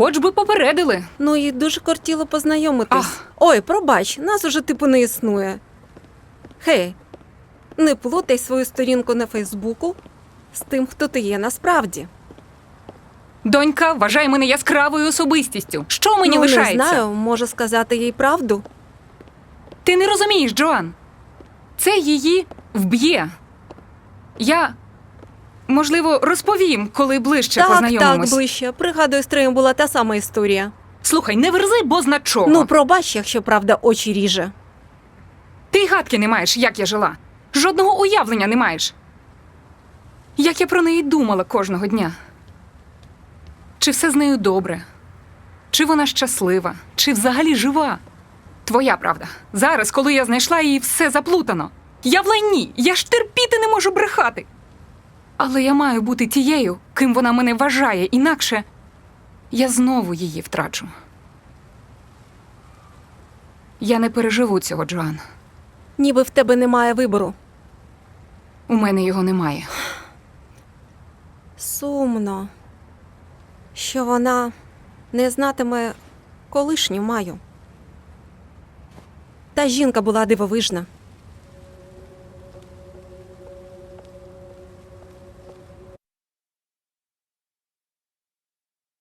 Хоч би попередили. Ну і дуже кортіло познайомитись. Ах. Ой, пробач, нас уже типу не існує. Хей, не плутай свою сторінку на Фейсбуку з тим, хто ти є насправді. Донька вважає мене яскравою особистістю. Що мені ну, лишається? не знаю, може сказати їй правду. Ти не розумієш, Джоан. Це її вб'є. Я, можливо, розповім, коли ближче так, так, познайомимось. ближче. Пригадую, з Треєм була та сама історія. Слухай, не верзи, бо зна чого. Ну, пробач, якщо правда очі ріже. Ти й гадки не маєш, як я жила. Жодного уявлення не маєш. Як я про неї думала кожного дня. Чи все з нею добре? Чи вона щаслива? Чи взагалі жива? Твоя правда. Зараз, коли я знайшла її, все заплутано. Я в лайні, я ж терпіти не можу брехати. Але я маю бути тією, ким вона мене вважає, інакше я знову її втрачу. Я не переживу цього, Джоан. Ніби в тебе немає вибору. У мене його немає. Сумно, що вона не знатиме колишню маю. Та жінка була дивовижна.